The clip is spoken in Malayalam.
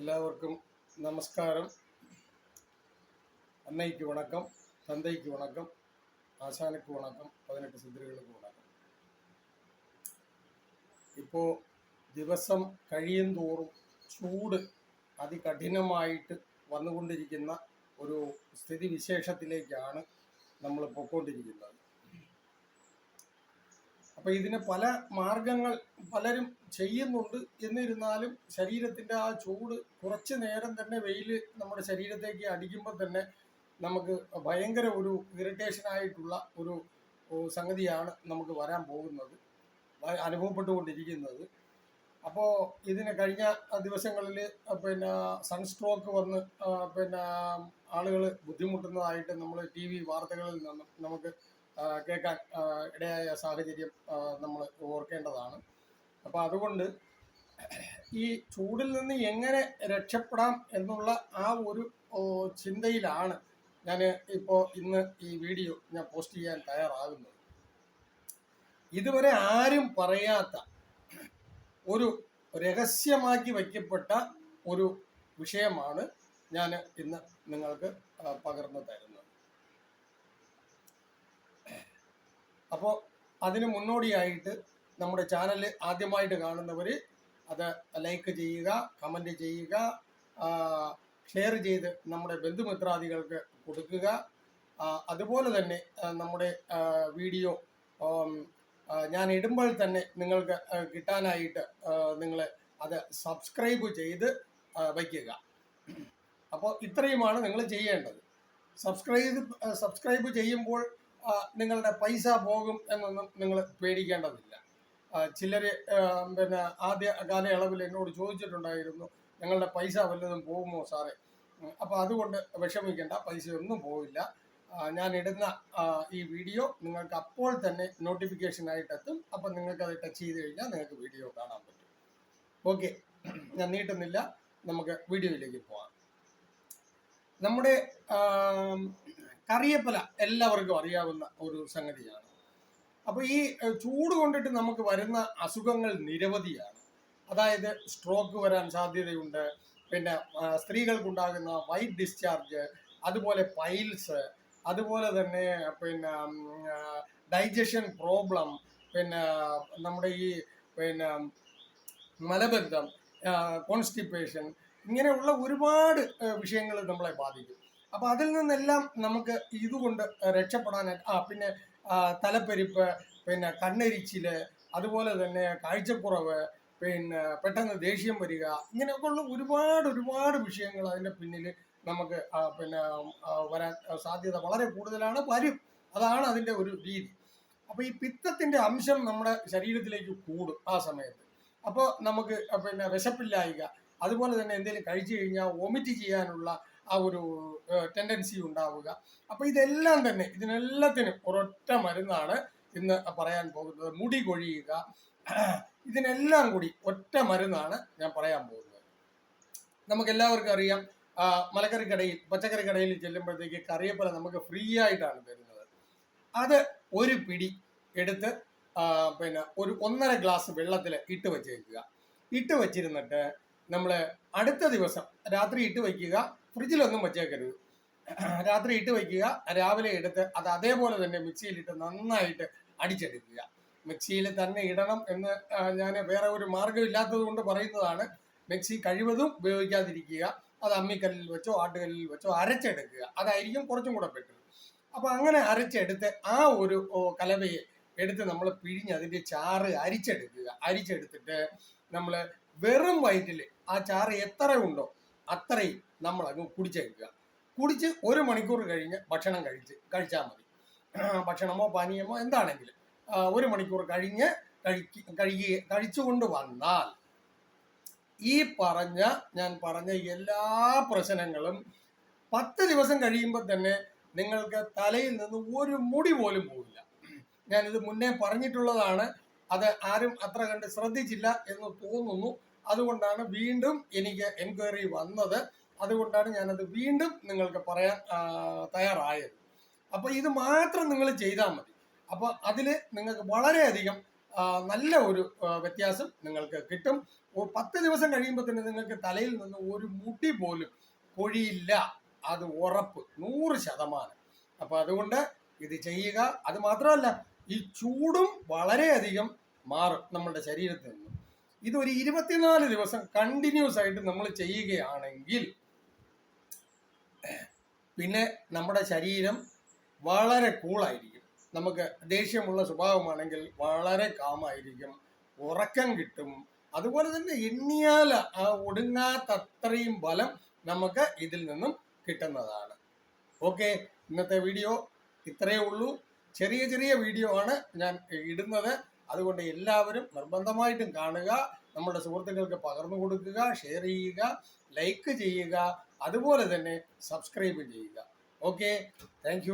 എല്ലാവർക്കും നമസ്കാരം. അമ്മയ്ക്ക് വണക്കം തന്തയ്ക്ക് വണക്കം ஆசானுக்கு വണക്കം പതിനെട്ട് சித்திரிகளுக்கு വണക്കം. ഇപ്പോൾ ദിവസം കഴിയും തോറും ചൂട് അതികഠിനമായിട്ട് വന്നുകൊണ്ടിരിക്കുന്ന ഒരു സ്ഥിതിവിശേഷത്തിലേക്കാണ് നമ്മൾ പൊക്കോണ്ടിരിക്കുന്നത്. അപ്പോൾ ഇതിന് പല മാർഗങ്ങൾ പലരും ചെയ്യുന്നുണ്ട്. എന്നിരുന്നാലും ശരീരത്തിന്റെ ആ ചൂട് കുറച്ച് നേരം തന്നെ വെയിൽ നമ്മുടെ ശരീരത്തേക്ക് അടിക്കുമ്പോൾ തന്നെ നമുക്ക് ഭയങ്കര ഒരു ഇറിറ്റേഷൻ ആയിട്ടുള്ള ഒരു സംഗതിയാണ് നമുക്ക് വരാൻ പോകുന്നത്. അനുഭവപ്പെട്ടുകൊണ്ടിരിക്കുന്നത്. അപ്പോൾ ഇതിന് കഴിഞ്ഞ ദിവസങ്ങളിൽ പിന്നെ സൺസ്ട്രോക്ക് വന്ന് പിന്നെ ആളുകൾ ബുദ്ധിമുട്ടുന്നതായിട്ട് നമ്മൾ ടി വി വാർത്തകളിൽ നിന്നും നമുക്ക് കേൾക്കാൻ ഇടയായ സാഹചര്യം നമ്മൾ ഓർക്കേണ്ടതാണ്. അപ്പോൾ അതുകൊണ്ട് ഈ ചൂടിൽ നിന്ന് എങ്ങനെ രക്ഷപ്പെടാം എന്നുള്ള ആ ഒരു ചിന്തയിലാണ് ഞാൻ ഇപ്പോൾ ഇന്ന് ഈ വീഡിയോ ഞാൻ പോസ്റ്റ് ചെയ്യാൻ തയ്യാറാകുന്നത്. ഇതുവരെ ആരും പറയാത്ത ഒരു രഹസ്യമാക്കി വയ്ക്കപ്പെട്ട ഒരു വിഷയമാണ് ഞാൻ ഇന്ന് നിങ്ങൾക്ക് പകർന്നു തരുന്നത്. അപ്പോൾ അതിന് മുന്നോടിയായിട്ട് നമ്മുടെ ചാനൽ ആദ്യമായിട്ട് കാണുന്നവർ അത് ലൈക്ക് ചെയ്യുക കമന്റ് ചെയ്യുക ഷെയർ ചെയ്ത് നമ്മുടെ ബന്ധുമിത്രാദികൾക്ക് കൊടുക്കുക. അതുപോലെ തന്നെ നമ്മുടെ വീഡിയോ ഞാൻ ഇടുമ്പോൾ തന്നെ നിങ്ങൾക്ക് കിട്ടാനായിട്ട് നിങ്ങൾ അത് സബ്സ്ക്രൈബ് ചെയ്ത് വയ്ക്കുക. അപ്പോൾ ഇത്രയുമാണ് നിങ്ങൾ ചെയ്യേണ്ടത്. സബ്സ്ക്രൈബ് സബ്സ്ക്രൈബ് ചെയ്യുമ്പോൾ നിങ്ങളുടെ പൈസ പോകും എന്നൊന്നും നിങ്ങൾ പേടിക്കേണ്ടതില്ല. ചിലർ പിന്നെ ആദ്യ കാലയളവിൽ എന്നോട് ചോദിച്ചിട്ടുണ്ടായിരുന്നു ഞങ്ങളുടെ പൈസ വല്ലതും പോകുമോ സാറേ? അപ്പോൾ അതുകൊണ്ട് വിഷമിക്കേണ്ട പൈസയൊന്നും പോവില്ല. ഞാൻ ഇടുന്ന ഈ വീഡിയോ നിങ്ങൾക്ക് അപ്പോൾ തന്നെ നോട്ടിഫിക്കേഷനായിട്ട് എത്തും അപ്പം നിങ്ങൾക്ക് അത് ടച്ച് ചെയ്ത് കഴിഞ്ഞാൽ നിങ്ങൾക്ക് വീഡിയോ കാണാൻ പറ്റും. ഓക്കെ ഞാൻ നീട്ടുന്നില്ല. നമുക്ക് വീഡിയോയിലേക്ക് പോവാം. നമ്മുടെ കറിയപ്പല എല്ലാവർക്കും അറിയാവുന്ന ഒരു സംഗതിയാണ്. അപ്പോൾ ഈ ചൂട് കൊണ്ടിട്ട് നമുക്ക് വരുന്ന അസുഖങ്ങൾ നിരവധിയാണ്. അതായത് സ്ട്രോക്ക് വരാൻ സാധ്യതയുണ്ട്. പിന്നെ സ്ത്രീകൾക്ക് സ്ത്രീകൾക്കുണ്ടാകുന്ന വൈറ്റ് ഡിസ്ചാർജ് അതുപോലെ പൈൽസ് അതുപോലെ തന്നെ പിന്നെ ഡൈജഷൻ പ്രോബ്ലം പിന്നെ നമ്മുടെ ഈ പിന്നെ മലബന്ധം കോൺസ്റ്റിപ്പേഷൻ ഇങ്ങനെയുള്ള ഒരുപാട് വിഷയങ്ങൾ നമ്മളെ ബാധിക്കും. അപ്പോൾ അതിൽ നിന്നെല്ലാം നമുക്ക് ഇതുകൊണ്ട് രക്ഷപ്പെടാനായിട്ട് ആ പിന്നെ തലപ്പെരിപ്പ് പിന്നെ കണ്ണെരിച്ചിൽ അതുപോലെ തന്നെ കാഴ്ചക്കുറവ് പിന്നെ പെട്ടെന്ന് ദേഷ്യം വരിക ഇങ്ങനെയൊക്കെയുള്ള ഒരുപാട് ഒരുപാട് വിഷയങ്ങൾ അതിന്റെ പിന്നിൽ നമുക്ക് പിന്നെ വരാൻ സാധ്യത വളരെ കൂടുതലാണ് വരും. അതാണ് അതിന്റെ ഒരു രീതി. അപ്പോൾ ഈ പിത്തത്തിന്റെ അംശം നമ്മുടെ ശരീരത്തിലേക്ക് കൂടും ആ സമയത്ത്. അപ്പോൾ നമുക്ക് പിന്നെ വിശപ്പില്ലായിക അതുപോലെ തന്നെ എന്തെങ്കിലും കഴിച്ചു കഴിഞ്ഞാൽ വൊമിറ്റ് ചെയ്യാനുള്ള ആ ഒരു ടെൻഡൻസി ഉണ്ടാവുക. അപ്പോൾ ഇതെല്ലാം തന്നെ ഇതിനെല്ലാത്തിനും ഒരൊറ്റ മരുന്നാണ് ഇന്ന് പറയാൻ പോകുന്നത്. മുടി കൊഴിയുക. ഇതിനെല്ലാം കൂടി ഒറ്റ മരുന്നാണ് ഞാൻ പറയാൻ പോകുന്നത്. നമുക്ക് എല്ലാവർക്കും അറിയാം മലക്കറി കടയിൽ പച്ചക്കറി കടയിൽ ചെല്ലുമ്പോഴത്തേക്ക് കറിയപ്പല നമുക്ക് ഫ്രീ ആയിട്ടാണ് തരുന്നത്. അത് ഒരു പിടി എടുത്ത് പിന്നെ ഒരു ഒന്നര ഗ്ലാസ് വെള്ളത്തിൽ ഇട്ട് വെച്ചേക്കുക. ഇട്ട് വെച്ചിരുന്നിട്ട് നമ്മൾ അടുത്ത ദിവസം രാത്രി ഇട്ട് വയ്ക്കുക ഫ്രിഡ്ജിലൊന്നും വെച്ചേക്കരുത്. രാത്രി ഇട്ട് വയ്ക്കുക രാവിലെ എടുത്ത് അത് അതേപോലെ തന്നെ മിക്സിയിലിട്ട് നന്നായിട്ട് അടിച്ചെടുക്കുക. മിക്സിയിൽ തന്നെ ഇടണം എന്ന് ഞാൻ വേറെ ഒരു മാർഗമില്ലാത്തത് കൊണ്ട് പറയുന്നതാണ്. മിക്സി കഴിവതും ഉപയോഗിക്കാതിരിക്കുക. അത് അമ്മിക്കല്ലിൽ വെച്ചോ ആട്ടുകല്ലിൽ വെച്ചോ അരച്ചെടുക്കുക. അതായിരിക്കും കുറച്ചും കൂടെ ബെറ്റർ അപ്പൊ അങ്ങനെ അരച്ചെടുത്ത് ആ ഒരു കലവയെ എടുത്ത് നമ്മൾ പിഴിഞ്ഞ് അതിന്റെ ചാറ് അരിച്ചെടുക്കുക. അരിച്ചെടുത്തിട്ട് നമ്മൾ വെറും വയറ്റിൽ ആ ചാറ് എത്ര ഉണ്ടോ അത്രയും നമ്മൾ അങ്ങ് കുടിച്ചേക്കുക. കുടിച്ച് ഒരു മണിക്കൂർ കഴിഞ്ഞ് ഭക്ഷണം കഴിച്ച് കഴിച്ചാൽ മതി. ഭക്ഷണമോ പാനീയമോ എന്താണെങ്കിലും ഒരു മണിക്കൂർ കഴിഞ്ഞ് കഴിക്കുക കഴുകി കഴിച്ചുകൊണ്ട് വന്നാൽ ഈ പറഞ്ഞ ഞാൻ പറഞ്ഞ എല്ലാ പ്രശ്നങ്ങളും പത്ത് ദിവസം കഴിയുമ്പോൾ തന്നെ നിങ്ങൾക്ക് തലയിൽ നിന്ന് ഒരു മുടി പോലും പോവില്ല. ഞാനിത് മുന്നേ പറഞ്ഞിട്ടുള്ളതാണ്. അത് ആരും അത്ര കണ്ട് ശ്രദ്ധിച്ചില്ല എന്ന് തോന്നുന്നു. അതുകൊണ്ടാണ് വീണ്ടും എനിക്ക് എൻക്വയറി വന്നത്. അതുകൊണ്ടാണ് ഞാനത് വീണ്ടും നിങ്ങൾക്ക് പറയാൻ തയ്യാറായത്. അപ്പോൾ ഇത് മാത്രം നിങ്ങൾ ചെയ്താൽ മതി. അപ്പോൾ അതിൽ നിങ്ങൾക്ക് വളരെയധികം നല്ല ഒരു വ്യത്യാസം നിങ്ങൾക്ക് കിട്ടും. പത്ത് ദിവസം കഴിയുമ്പോൾ തന്നെ നിങ്ങൾക്ക് തലയിൽ നിന്ന് ഒരു മുടി പോലും കൊഴിയില്ല. അത് ഉറപ്പ് നൂറ് ശതമാനം. അപ്പൊ അതുകൊണ്ട് ഇത് ചെയ്യുക. അത് മാത്രമല്ല ഈ ചൂടും വളരെയധികം മാറും നമ്മുടെ ശരീരത്തിൽ നിന്ന്. ഇതൊരു ഇരുപത്തിനാല് ദിവസം കണ്ടിന്യൂസ് ആയിട്ട് നമ്മൾ ചെയ്യുകയാണെങ്കിൽ പിന്നെ നമ്മുടെ ശരീരം വളരെ കൂളായിരിക്കും നമുക്ക് ദേഷ്യമുള്ള സ്വഭാവമാണെങ്കിൽ വളരെ കാമായിരിക്കും ഉറക്കം കിട്ടും. അതുപോലെ തന്നെ എണ്ണിയാൽ ആ ഒടുങ്ങാത്തത്രയും ബലം നമുക്ക് ഇതിൽ നിന്നും കിട്ടുന്നതാണ്. ഓക്കെ ഇന്നത്തെ വീഡിയോ ഇത്രയേ ഉള്ളൂ. ചെറിയ ചെറിയ വീഡിയോ ആണ് ഞാൻ ഇടുന്നത്. അതുകൊണ്ട് എല്ലാവരും നിർബന്ധമായിട്ടും കാണുക നമ്മുടെ സുഹൃത്തുക്കൾക്ക് പകർന്നു കൊടുക്കുക ഷെയർ ചെയ്യുക ലൈക്ക് ചെയ്യുക അതുപോലെ തന്നെ സബ്സ്ക്രൈബ് ചെയ്യുക. Okay thank